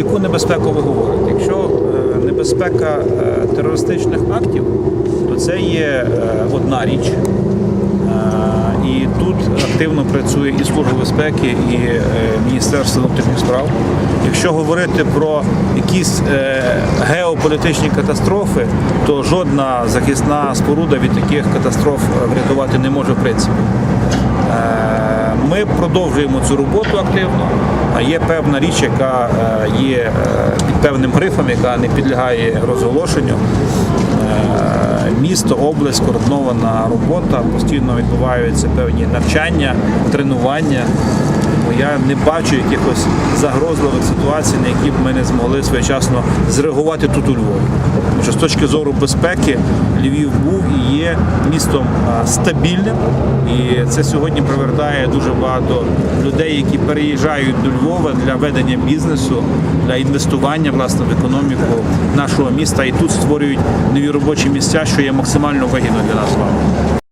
яку небезпеку ви говорите? Якщо е, небезпека е, терористичних актів, то це є е, одна річ. І тут активно працює і Служба безпеки, і Міністерство внутрішніх справ. Якщо говорити про якісь геополітичні катастрофи, то жодна захисна споруда від таких катастроф врятувати не може в принципі. Ми продовжуємо цю роботу активно. А Є певна річ, яка е, є е, під певним грифом, яка не підлягає розголошенню. Е, Місто, область, координована робота, постійно відбуваються певні навчання, тренування. Тому я не бачу якихось загрозливих ситуацій, на які б ми не змогли своєчасно зреагувати тут у Львові. Тому що з точки зору безпеки Львів був і є містом стабільним, і це сьогодні привертає дуже багато людей, які переїжджають до Львова для ведення бізнесу, для інвестування власне в економіку нашого міста і тут створюють нові робочі місця, що є максимально вигідно для нас.